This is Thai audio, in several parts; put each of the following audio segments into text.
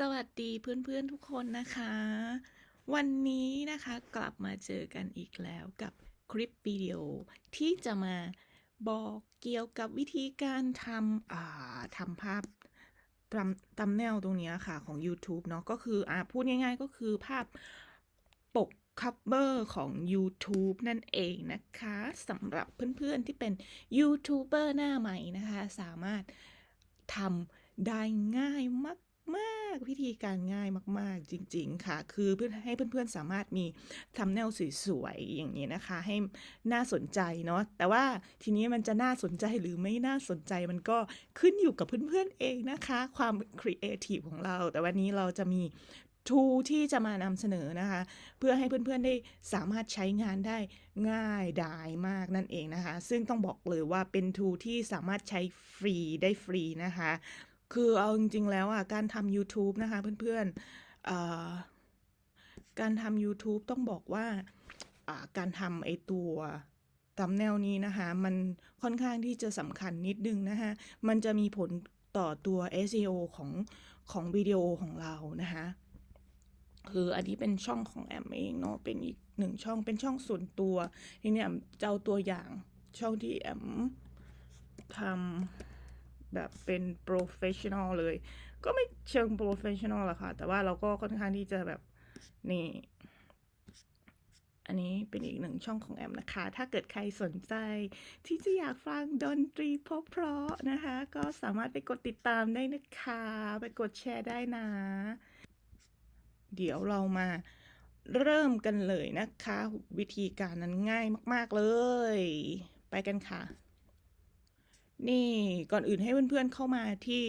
สวัสดีเพื่อนๆทุกคนนะคะ วันนี้นะคะกลับมาเจอกันอีกแล้วกับคลิปวิดีโอที่จะมาบอกเกี่ยวกับวิธีการทำอ่าทำภาพตำตำแนวตรงนี้ค่ะของ YouTube เนาะก็คืออ่าพูดง่ายๆก็คือภาพปก cover ของ YouTube นั่นเองนะคะสำหรับเพื่อนๆที่เป็นยูทูบเบอร์หน้าใหม่นะคะ สามารถทำได้ง่ายมาก ๆวิธีการง่ายมาก ๆ จริง ๆ ค่ะ คือเพื่อให้เพื่อน ๆ สามารถมีทำแนวสวยๆอย่างนี้นะคะ ให้น่าสนใจเนาะแต่ว่าทีนี้มันจะน่าสนใจหรือไม่น่าสนใจมันก็ขึ้นอยู่กับเพื่อน ๆ เองนะคะ ความครีเอทีฟของเรา แต่วันนี้เราจะมีทูที่จะมานำเสนอนะคะ เพื่อให้เพื่อนๆได้สามารถใช้งานได้ง่ายดายมากนั่นเองนะคะ ซึ่งต้องบอกเลยว่าเป็นทูที่สามารถใช้ฟรีได้ฟรีนะคะ คือเอาจริงๆแล้วอะการทำ YouTube นะคะเพื่อนๆการทำ YouTube ต้องบอกว่าการทำไอตัวตำแนวนี้นะคะมันค่อนข้างที่จะสำคัญนิดนึงนะคะมันจะมีผลต่อตัว SEO ของของวิดีโอของเรานะคะคืออันนี้เป็นช่องของแอมเองเนาะเป็นอีกหนึ่งช่องเป็นช่องส่วนตัวทีเนี้ยแอมจะเอาตัวอย่างช่องที่แอมทำ แบบเป็น professional เลย ก็ไม่เชิง professional หรอกค่ะ แต่ว่าเราก็ค่อนข้างที่จะแบบนี่ อันนี้เป็นอีกหนึ่งช่องของแอมนะคะ ถ้าเกิดใครสนใจที่จะอยากฟังดนตรีเพราะๆนะคะ ก็สามารถไปกดติดตามได้นะคะ ไปกดแชร์ได้นะ เดี๋ยวเรามาเริ่มกันเลยนะคะ วิธีการนั้นง่ายมาก ๆ เลย ไปกันค่ะ นี่ก่อนอื่นให้เพื่อนๆเข้ามาที่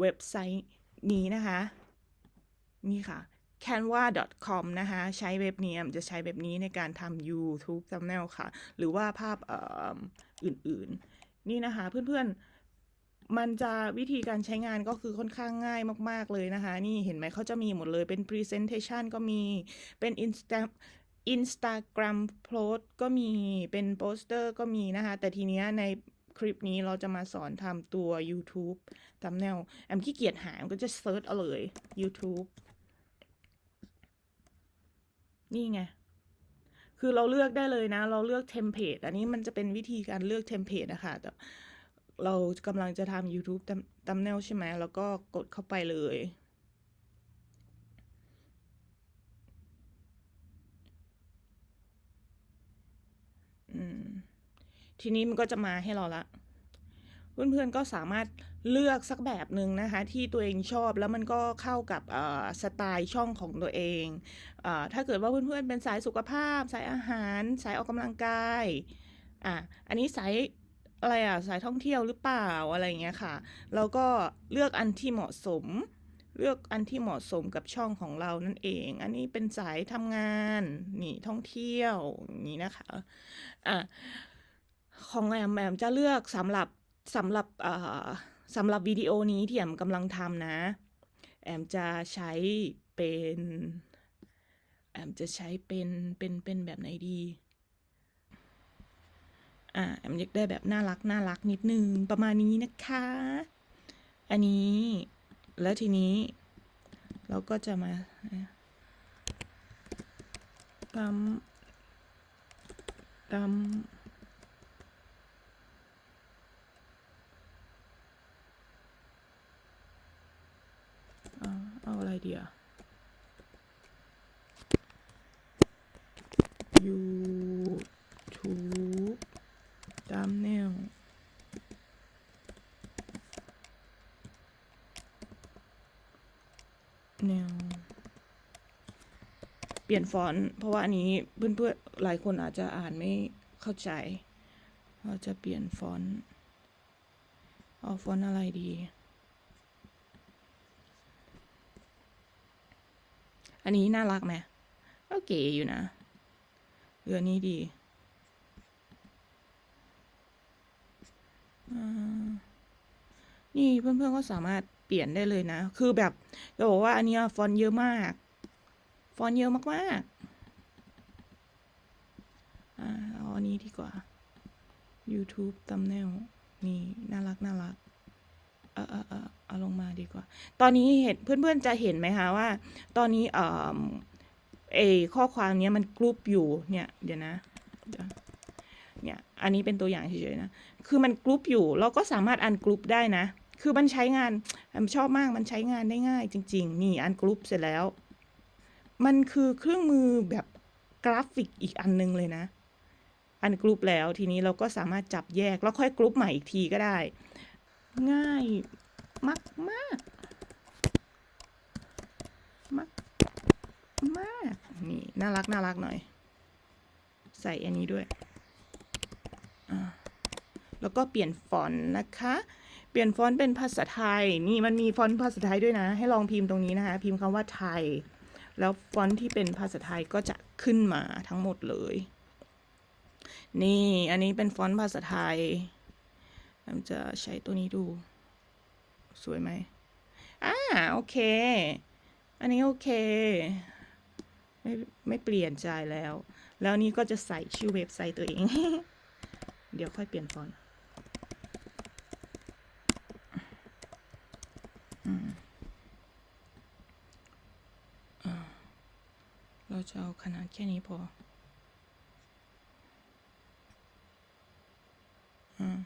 เว็บไซต์นี้นะคะ นี่ค่ะ canva.com นะคะ ใช้เว็บนี้จะใช้เว็บนี้ในการทำ YouTube thumbnail ค่ะ หรือว่าภาพอื่นๆ นี่นะคะ เพื่อนๆ มันจะวิธีการใช้งานก็คือค่อนข้างง่ายมากๆเลยนะคะ นี่เห็นไหมเขาจะมีหมดเลยเป็น Presentation ก็มีเป็น Insta Instagram Post ก็มีเป็นโปสเตอร์ก็มีนะคะ แต่ทีเนี้ยใน คลิปนี้เราจะมาสอนทำตัว YouTube ตำแนวแอมขี้เกียจหาแอมก็จะเซิร์ชเอาเลย YouTube นี่ไง คือเราเลือกได้เลยนะ เราเลือกเทมเพลตอันนี้มันจะเป็นวิธีการเลือกเทมเพลตนะคะแต่เรากำลังจะทำ YouTube ตำตำแนวใช่ไหมแล้วก็กดเข้าไปเลย อืม ทีนี้มันก็จะมาให้เราละ เพื่อนๆก็สามารถเลือกสักแบบหนึ่งนะคะ ที่ตัวเองชอบแล้วมันก็เข้ากับสไตล์ช่องของตัวเองเอถ้าเกิดว่าเพื่อนๆเป็นสายสุขภาพ สายอาหาร สายออกกำลังกายอะอันนี้สายอะไรอะสายท่องเที่ยวหรือเปล่าอะไรเงี้ยค่ะเราก็เลือกอันที่เหมาะสม เลือกอันที่เหมาะสมกับช่องของเรานั่นเอง อันนี้เป็นสายทำงานนี่ท่องเที่ยวอย่างนี้นะคะอะ ของแอมแอมจะเลือกสำหรับสำหรับเอ่อสำหรับวิดีโอนี้ที่แอมกำลังทำนะ แอมจะใช้เป็นแอมจะใช้เป็นเป็นเป็นแบบไหนดี อ่าแอมอยากได้แบบน่ารักน่ารักนิดนึงประมาณนี้นะคะ อันนี้แล้วทีนี้ เราก็จะมาตำตำเอา เอาอะไรดีอะ YouTube ตามแนวแนว เปลี่ยนฟอนต์เพราะว่าอันนี้เพื่อนๆหลายคนอาจจะอ่านไม่เข้าใจ เราจะเปลี่ยนฟอนต์ เอาฟอนต์อะไรดี อันนี้น่ารักไหมก็เก๋อยู่นะเรือนี้ดีนี่เพื่อนๆก็สามารถเปลี่ยนได้เลยนะ คือแบบจะบอกว่าอันเนี้ยฟอนต์เยอะมาก ฟอนต์เยอะมากๆอ่าเอาอันนี้ดีกว่า YouTube ตำแนวนี่ น่ารักน่ารัก เออเออเออเอาลงมาดีกว่า ตอนนี้เห็นเพื่อนๆจะเห็นไหมคะว่า ตอนนี้เออเอข้อความนี้มันกรุ๊ปอยู่เนี่ยเดี๋ยวนะเนี่ยอันนี้เป็นตัวอย่างเฉยๆนะคือมันกรุ๊ปอยู่เราก็สามารถอันกรุ๊ปได้นะ คือมันใช้งานชอบมากมันใช้งานได้ง่าย จริง ๆ นี่อันกรุ๊ปเสร็จแล้ว มันคือเครื่องมือแบบกราฟิกอีกอันนึงเลยนะ อันกรุ๊ปแล้วทีนี้เราก็สามารถจับแยกแล้วค่อยกรุ๊ปใหม่อีกทีก็ได้ ง่ายมากมากมากมากนี่น่ารักน่ารักหน่อย ใส่อันนี้ด้วย แล้วก็เปลี่ยนฟอนต์นะคะ เปลี่ยนฟอนต์เป็นภาษาไทย นี่มันมีฟอนต์ภาษาไทยด้วยนะ ให้ลองพิมพ์ตรงนี้นะคะ พิมพ์คำว่าไทย แล้วฟอนต์ที่เป็นภาษาไทยก็จะขึ้นมาทั้งหมดเลย นี่ อันนี้เป็นฟอนต์ภาษาไทย ผมจะใช้ตัวนี้ดู สวยไหมอ่าโอเค อันนี้โอเค ไม่ไม่เปลี่ยนใจแล้ว แล้วนี่ก็จะใส่ชื่อเว็บไซต์ตัวเอง เดี๋ยวค่อยเปลี่ยนฟอนต์เราจะเอาขนาดแค่นี้พอม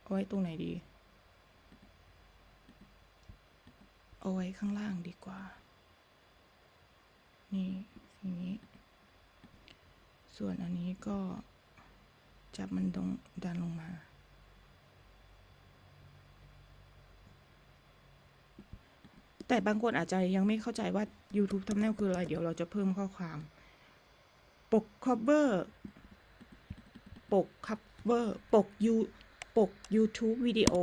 เอา ไว้ตรงไหนดี เอาไว้ข้างล่างดีกว่า นี่อย่งนี้ ส่วนอันนี้ก็จับมันตรงดันลงมา แต่บางคนอาจจะยังไม่เข้าใจว่า YouTube ทำแนวคืออะไร เดี๋ยวเราจะเพิ่มข้อความ ปก cover ปก cover ปกยู ปก YouTube วิดีโอ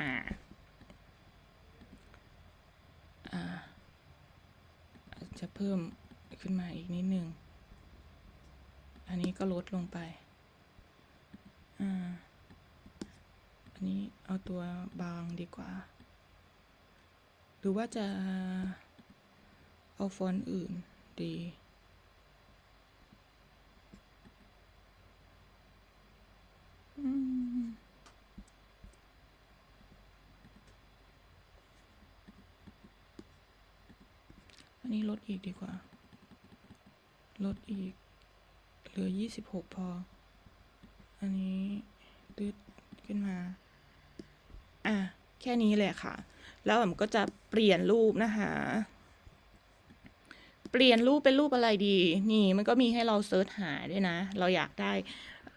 อ่า อ่าจจะเพิ่มขึ้นมาอีกนิดนึง อันนี้ก็ลดลงไป อ่า อันนี้เอาตัวบางดีกว่า รือว่าจะเอาฟอนต์อื่นดี อันนี้ลดอีกดีกว่า ลดอีก เหลือยี่สิบหกพอ อันนี้ตืดขึ้นมา อะ แค่นี้แหละค่ะ แล้วผมก็จะเปลี่ยนรูปนะคะ เปลี่ยนรูปเป็นรูปอะไรดี นี่มันก็มีให้เราเซิร์ชหาด้วยนะ เราอยากได้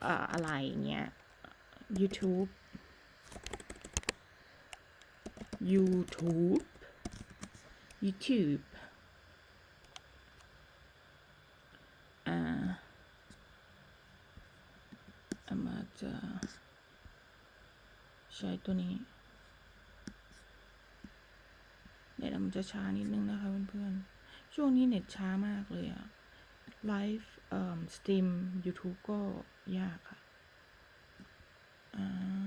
เอ่อะไรเงี้ย YouTube YouTube YouTube อ่อามาจะใช้ตัวนี้ เน็ต มันจะช้านิดนึงนะคะเพื่อนๆ ช่วงนี้เน็ตช้ามากเลยอะไลฟ์เอ่อสตรีมยูทูบก็ยากค่ะอ่า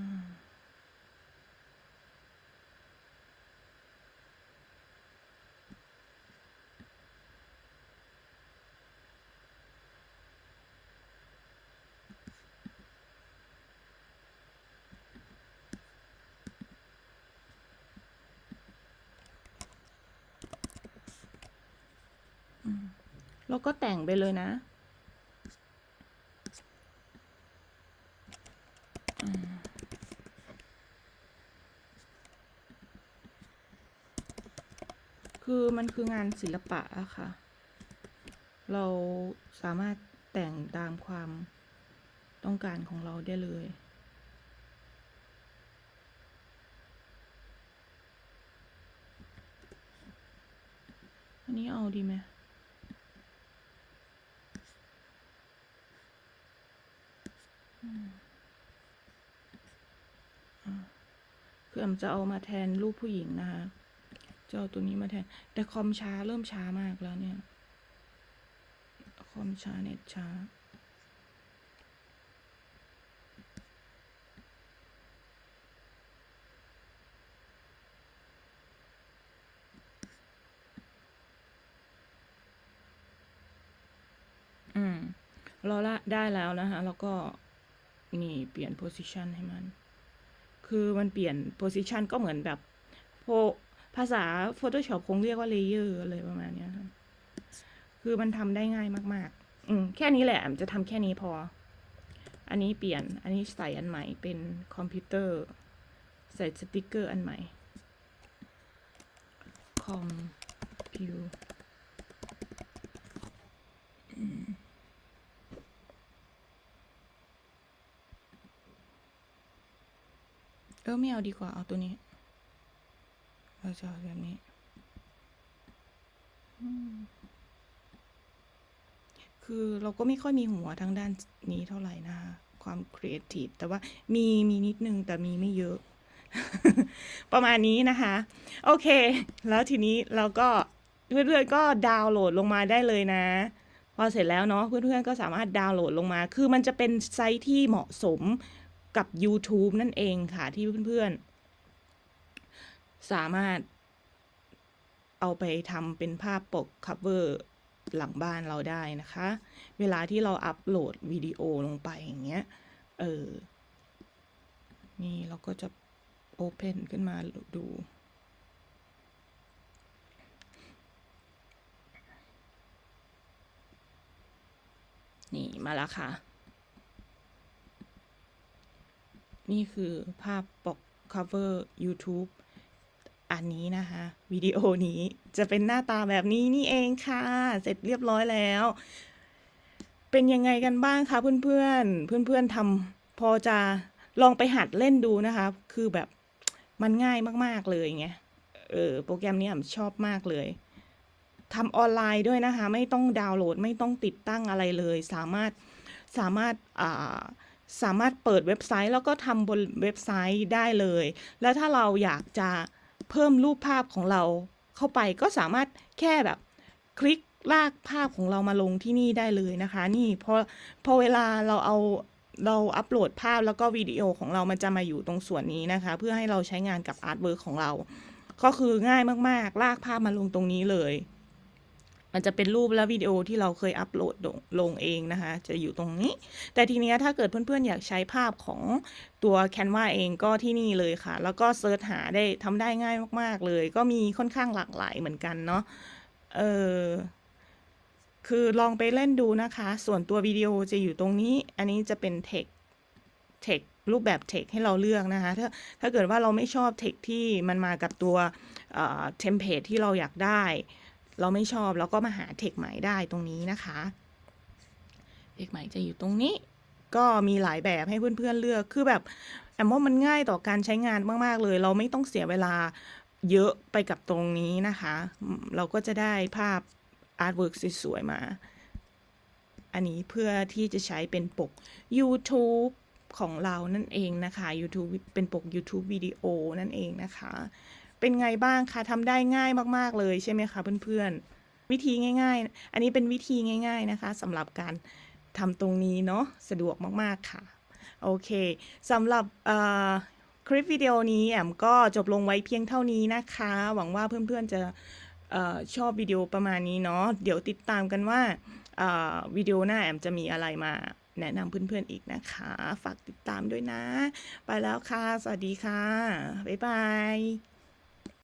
แล้วก็แต่งไปเลยนะ คือมันคืองานศิลปะอะค่ะ เราสามารถแต่งตามความต้องการของเราได้เลยอันนี้เอาดีไหม เพื่อจะเอามาแทนรูปผู้หญิงนะคะจะเอาตัวนี้มาแทน แต่คอมช้าเริ่มช้ามากแล้วเนี่ย คอมช้าเน็ตช้าอืเราละได้แล้วนะคะ แล้วก็ นี่เปลี่ยน position ให้มัน คือมันเปลี่ยน position ก็เหมือนแบบโพภาษา Photoshop คงเรียกว่า layer อะไรประมาณเนี้ยคือมันทำได้ง่ายมาก ๆ อืมแค่นี้แหละจะทำแค่นี้พอ อันนี้เปลี่ยน อันนี้ใส่อันใหม่เป็นคอมพิวเตอร์ ใส่สติกเกอร์อันใหม่คอมพิว เออไม่เอาดีกว่า เอาตัวนี้ เราจะเอาแบบนี้ คือเราก็ไม่ค่อยมีหัวทางด้านนี้เท่าไหร่นะคะความครีเอทีฟแต่ว่ามีมีนิดนึงแต่มีไม่เยอะ ประมาณนี้นะคะ โอเค แล้วทีนี้เราก็เพื่อนๆก็ดาวน์โหลดลงมาได้เลยนะ พอเสร็จแล้วเนาะเพื่อนๆก็สามารถดาวน์โหลดลงมา คือมันจะเป็นไซต์ที่เหมาะสม กับ YouTube นั่นเองค่ะที่เพื่อนๆ สามารถเอาไปทำเป็นภาพปก cover หลังบ้านเราได้นะคะ เวลาที่เราอัปโหลดวิดีโอลงไปอย่างเงี้ย เออ นี่เราก็จะ Open ขึ้นมาดูนี่มาแล้วค่ะ นี่คือภาพปก cover YouTube อันนี้นะคะ วิดีโอนี้จะเป็นหน้าตาแบบนี้นี่เองค่ะ เสร็จเรียบร้อยแล้ว เป็นยังไงกันบ้างคะเพื่อนๆ เพื่อนๆทำพอจะลองไปหัดเล่นดูนะคะ คือแบบมันง่ายมากๆเลยไงเออโปรแกรมนี้ชอบมากเลยทำออนไลน์ด้วยนะคะ ไม่ต้องดาวน์โหลดไม่ต้องติดตั้งอะไรเลย สามารถสามารถอ่า สามารถเปิดเว็บไซต์แล้วก็ทำบนเว็บไซต์ได้เลย แล้วถ้าเราอยากจะเพิ่มรูปภาพของเราเข้าไปก็สามารถแค่แบบคลิกลากภาพของเรามาลงที่นี่ได้เลยนะคะ นี่พอพอเวลาเราเอาเราอัปโหลดภาพแล้วก็วิดีโอของเรามันจะมาอยู่ตรงส่วนนี้นะคะ เพื่อให้เราใช้งานกับอาร์ตเวิร์กของเรา ก็คือง่ายมาก ๆ ลากภาพมาลงตรงนี้เลย มันจะเป็นรูปและวิดีโอที่เราเคยอัปโหลดลงลงเองนะคะ จะอยู่ตรงนี้ แต่ทีนี้ถ้าเกิดเพื่อนๆ อยากใช้ภาพของตัว Canva เองก็ที่นี่เลยค่ะ แล้วก็เซิร์ชหาได้ทำได้ง่ายมากๆเลย ก็มีค่อนข้างหลากหลายเหมือนกันเนาะเออคือลองไปเล่นดูนะคะ ส่วนตัววิดีโอจะอยู่ตรงนี้ อันนี้จะเป็นเทคเทครูปแบบเทคให้เราเลือกนะคะ ถ้าถ้าเกิดว่าเราไม่ชอบเทคที่มันมากับตัวเทมเพลตที่เราอยากได้ เราไม่ชอบเราก็มาหาเทคใหม่ได้ตรงนี้นะคะเทคใหม่จะอยู่ตรงนี้ ก็มีหลายแบบให้เพื่อนๆเลือกคือแบบแอมว่ามันง่ายต่อการใช้งานมากๆเลย เราไม่ต้องเสียเวลาเยอะไปกับตรงนี้นะคะ เราก็จะได้ภาพอาร์ตเวิร์กสวยๆมา อันนี้เพื่อที่จะใช้เป็นปก YouTube ของเรานั่นเองนะคะ YouTube เป็นปก YouTube วิดีโอนั่นเองนะคะ เป็นไงบ้างคะทำได้ง่ายมากๆเลยใช่ไหมคะเพื่อนๆ วิธีง่าย ๆ อันนี้เป็นวิธีง่าย ๆนะคะสำหรับการทำตรงนี้เนาะสะดวกมากๆค่ะ โอเคสำหรับคลิปวิดีโอนี้แอมก็จบลงไว้เพียงเท่านี้นะคะ หวังว่าเพื่อนๆจะออชอบวิดีโอประมาณนี้เนาะเดี๋ยวติดตามกันว่าวิดีโอหน้าแอมจะมีอะไรมาแนะนำเพื่อนๆอีกนะคะ ฝากติดตามด้วยนะ ไปแล้วค่ะ สวัสดีค่ะ บ๊ายบาย